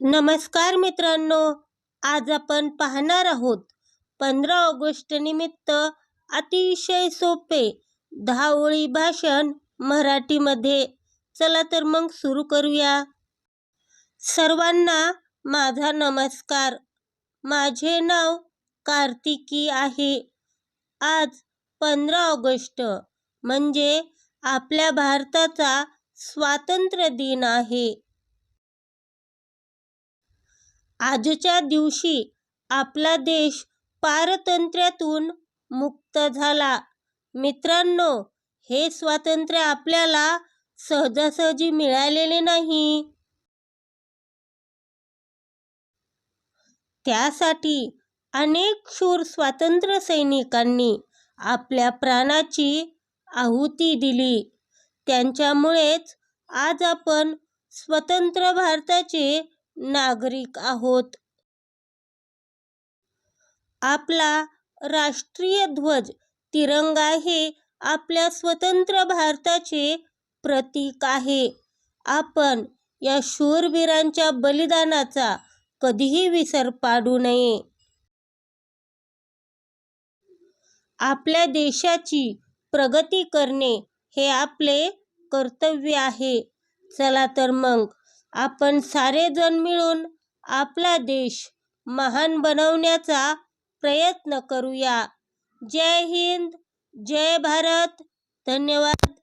नमस्कार मित्रांनो आज आपण पाहणार आहोत पंधरा ऑगस्ट निमित्त अतिशय सोपे धावळी भाषण मराठीमध्ये. चला तर मग सुरू करूया. सर्वांना माझा नमस्कार. माझे नाव कार्तिकी आहे. आज पंधरा ऑगस्ट म्हणजे आपल्या भारताचा स्वातंत्र्य दिन आहे. आजच्या दिवशी आपला देश पारतंत्र्यातून मुक्त झाला. मित्रांनो हे स्वातंत्र्य आपल्याला सहजासहजी मिळालेले नाही. त्यासाठी अनेक शूर स्वातंत्र्य सैनिकांनी आपल्या प्राणाची आहुती दिली. त्यांच्यामुळेच आज आपण स्वतंत्र भारताचे नागरिक आहोत. आपला राष्ट्रीय ध्वज तिरंगा हे आपल्या स्वतंत्र भारताचे प्रतीक आहे. आपण या शूरवीरांच्या बलिदानाचा कधीही विसर पाडू नये. आपल्या देशाची प्रगती करणे हे आपले कर्तव्य आहे. चला तर मग आपण सारेजण मिळून आपला देश महान बनवण्याचा प्रयत्न करूया. जय हिंद जय भारत. धन्यवाद.